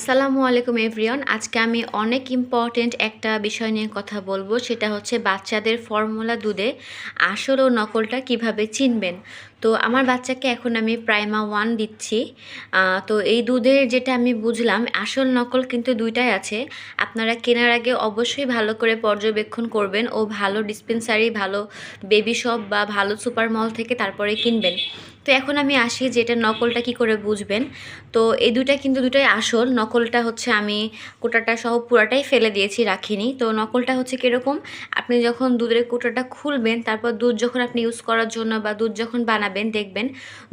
আসসালামু আলাইকুম, এভরিওয়ান। আজকে আমি অনেক ইম্পর্টেন্ট একটা বিষয় নিয়ে কথা বলব। সেটা হচ্ছে বাচ্চাদের ফর্মুলা দুধে আসল ও নকলটা কীভাবে চিনবেন। তো আমার বাচ্চাকে এখন আমি প্রাইমা ওয়ান দিচ্ছি। তো এই দুধের যেটা আমি বুঝলাম, আসল নকল কিন্তু দুইটাই আছে। আপনারা কেনার আগে অবশ্যই ভালো করে পর্যবেক্ষণ করবেন ও ভালো ডিসপেন্সারি ভালো বেবি শপ বা ভালো সুপার মল থেকে তারপরে কিনবেন। তো এখন আমি আসি যে এটা নকলটা কি করে বুঝবেন। তো এই দুইটা কিন্তু দুটাই আসল। নকলটা হচ্ছে আমি কোটাটা সহ পুরাটাই ফেলে দিয়েছি, রাখিনি। তো নকলটা হচ্ছে কীরকম? আপনি যখন দুধের কোটাটা খুলবেন, তারপর দুধ যখন আপনি ইউজ করার জন্য বা দুধ যখন বানাবেন, দেখবেন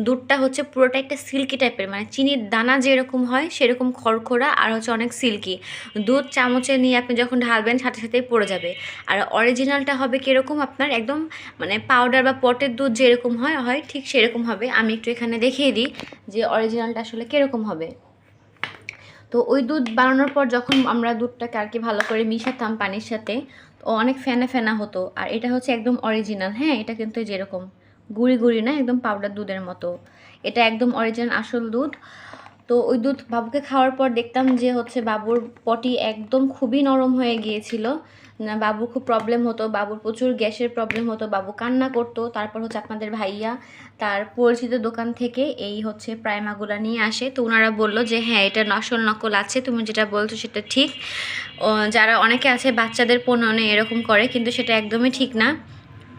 দুধটা হচ্ছে পুরোটা একটা সিল্কি টাইপের মানে চিনির দানা যেরকম হয়, সেরকম খড়খড়া আর হচ্ছে অনেক সিল্কি দুধ চামচে নিয়ে আপনি যখন ঢালবেন, সাথে সাথেই পড়ে যাবে। আর অরিজিনালটা হবে কীরকম আপনার? একদম মানে পাউডার বা পটের দুধ যেরকম হয় হয় ঠিক সেরকম হবে। আমি একটু এখানে দেখিয়ে দিই যে অরিজিনালটা আসলে কীরকম হবে। তো ওই দুধ বানানোর পর যখন আমরা দুধটাকে আর কি ভালো করে মিশাতাম পানির সাথে, তো অনেক ফেনা ফেনা হতো। আর এটা হচ্ছে একদম অরিজিনাল হ্যাঁ? এটা কিন্তু যেরকম, গুড়ি গুড়ি না, একদম পাউডার দুধের মতো। এটা একদম অরিজিনাল আসল দুধ। তো ওই দুধ বাবুকে খাওয়ার পর দেখতাম যে হচ্ছে বাবুর পটি একদম খুবই নরম হয়ে গিয়েছিল। বাবুর খুব প্রবলেম হতো, বাবুর প্রচুর গ্যাসের প্রবলেম হতো, বাবু কান্না করতো। তারপর হচ্ছে আপনাদের ভাইয়া তার পরিচিত দোকান থেকে এই হচ্ছে প্রাইমাগুলো নিয়ে আসে। তো ওনারা বলল যে হ্যাঁ এটা নসল নকল আছে, তুমি যেটা বলছো সেটা ঠিক। যারা অনেকে আছে বাচ্চাদের পণ্য এরকম করে, কিন্তু সেটা একদমই ঠিক না।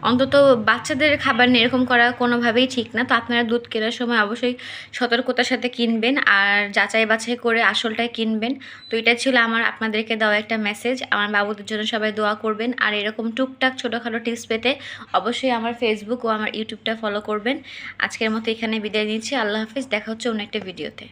অন্তত বাচ্চাদের খাবার নিয়ে এরকম করা কোনোভাবেই ঠিক না। তো আপনারা দুধ কেনার সময় অবশ্যই সতর্কতার সাথে কিনবেন আর যাচাই বাছাই করে আসলটাই কিনবেন। তো এটা ছিল আমার, আপনাদেরকে দেওয়া একটা মেসেজ আমার বাবুদের জন্য সবাই দোয়া করবেন। আর এরকম টুকটাক ছোটোখাটো টিপস পেতে অবশ্যই আমার ফেসবুক ও আমার ইউটিউবটা ফলো করবেন। আজকের মতো এখানে বিদায় নিচ্ছি। আল্লাহ হাফিজ। দেখা হচ্ছে অন্য একটা ভিডিওতে